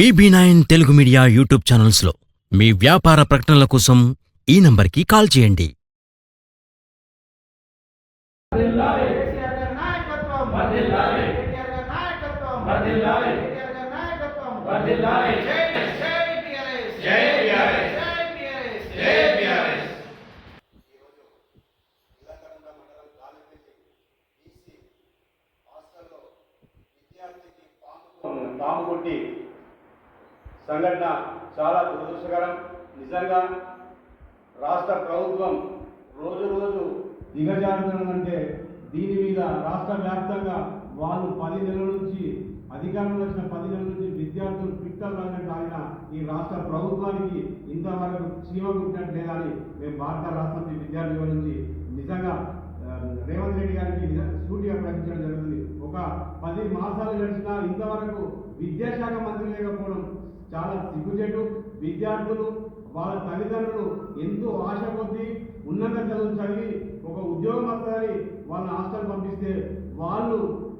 B B nine Telugu media YouTube ఛానల్స్లో మీ వ్యాపార ప్రకటనల కోసం ఈ నంబర్కి కాల్ చేయండి. పాము కొట్టి సంఘటన చాలా దురదృష్టకరం. నిజంగా రాష్ట్ర ప్రభుత్వం రోజు రోజు దిగజారుతుందంటే దీని మీద రాష్ట్ర వ్యాప్తంగా వాళ్ళు పది నెలల నుంచి అధికారంలో వచ్చిన పది నెలల నుంచి విద్యార్థులు ట్విట్టర్ రంగంటే ఆయన ఈ రాష్ట్ర ప్రభుత్వానికి ఇంతవరకు చీమ అని మేము భారత రాష్ట్ర విద్యార్థుల నుంచి నిజంగా రేవంత్ రెడ్డి గారికి సూటిగా ప్రకటించడం జరుగుతుంది. ఒక పది మాసాలు గడిచినా ఇంతవరకు విద్యాశాఖ మంత్రి లేకపోవడం చాలా సిగ్గుజెట్టు విద్యార్థులు వాళ్ళ తల్లిదండ్రులు ఎంతో ఆశ కొద్దీ ఉన్నత చదువు చదివి ఒక ఉద్యోగం వస్తుందని వాళ్ళ హాస్టల్ పంపిస్తే వాళ్ళు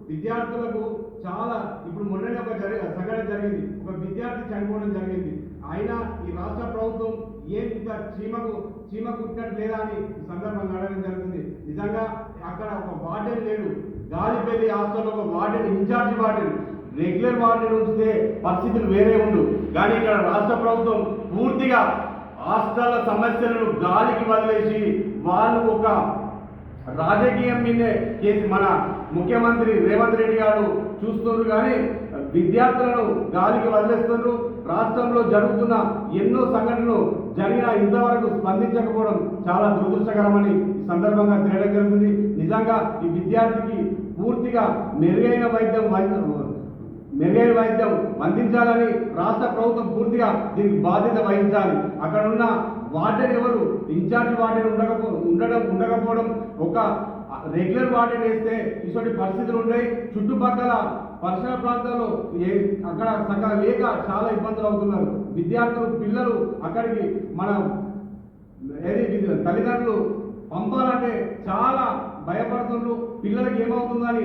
విద్యార్థులకు చాలా ఇప్పుడు మొన్ననే ఒక జరి సంఘటన జరిగింది. ఒక విద్యార్థి చనిపోవడం జరిగింది. అయినా ఈ రాష్ట్ర ప్రభుత్వం ఏం ఇంత చీమకు చీమ కుట్టినట్టు లేదా అని ఈ సందర్భంగా అడగడం జరుగుతుంది. నిజంగా అక్కడ ఒక వార్డెన్ లేడు. గాలిపల్లి హాస్టల్లో ఒక warden incharge warden. Regular warden ఉంచితే పరిస్థితులు వేరే ఉండు. కానీ ఇక్కడ రాష్ట్ర ప్రభుత్వం పూర్తిగా హాస్టల్ సమస్యలను గాలికి వదిలేసి వాళ్ళు ఒక రాజకీయం మీదే చేసి మన ముఖ్యమంత్రి రేవంత్ రెడ్డి గారు చూస్తున్నారు కానీ విద్యార్థులను గాలికి వదిలేస్తున్నారు. రాష్ట్రంలో జరుగుతున్న ఎన్నో సంఘటనలు జరిగిన ఇంతవరకు స్పందించకపోవడం చాలా దురదృష్టకరమని ఈ సందర్భంగా తెలియడం జరుగుతుంది. నిజంగా ఈ విద్యార్థికి పూర్తిగా మెరుగైన వైద్యం వై- వైద్యం అందించాలని రాష్ట్ర ప్రభుత్వం పూర్తిగా దీనికి బాధ్యత వహించాలి. అక్కడ ఉన్న వార్డెన్ ఎవరు? ఇన్ఛార్జ్ వార్డెన్ ఉండకపో ఉండడం ఉండకపోవడం ఒక రెగ్యులర్ వార్డెన్ వేస్తే ఇటువంటి పరిస్థితులు ఉన్నాయి చుట్టుపక్కల పరిసర ప్రాంతాల్లో ఏ అక్కడ సగం లేక చాలా ఇబ్బందులు అవుతున్నారు. విద్యార్థులు పిల్లలు అక్కడికి మన ఏది తల్లిదండ్రులు పంపాలంటే చాలా భయపడుతున్నారు పిల్లలకి ఏమవుతుందని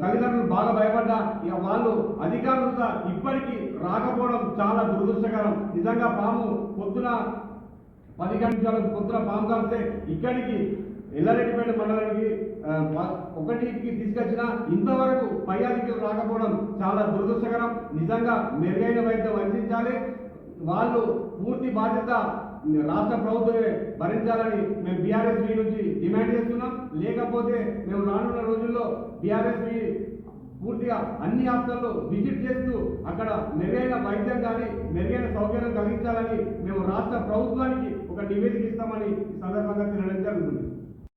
తల్లిదండ్రులు బాగా భయపడ్డా ఇక వాళ్ళు అధికారులుగా ఇప్పటికీ రాకపోవడం చాలా దురదృష్టకరం. నిజంగా పాము పొద్దున పది గంటలకు పొద్దున పాము కలిస్తే ఇక్కడికి ఎల్లారెడ్డిపేట మండలానికి ఒకటికి తీసుకొచ్చిన ఇంతవరకు పై అధికారులు రాకపోవడం చాలా దురదృష్టకరం. నిజంగా మెరుగైన వైద్యం అందించాలి. వాళ్ళు పూర్తి బాధ్యత రాష్ట్ర ప్రభుత్వమే భరించాలని మేము బీఆర్ఎస్ నుంచి డిమాండ్ చేస్తున్నాం. లేకపోతే మేము రానున్న రోజుల్లో బీఆర్ఎస్ పూర్తిగా అన్ని హాస్టల్లో విజిట్ చేస్తూ అక్కడ మెరుగైన వైద్యం కానీ మెరుగైన సౌకర్యం కలిగించాలని మేము రాష్ట్ర ప్రభుత్వానికి ఒక నివేదిక ఇస్తామని సందర్భంగా తెలియడం జరుగుతుంది.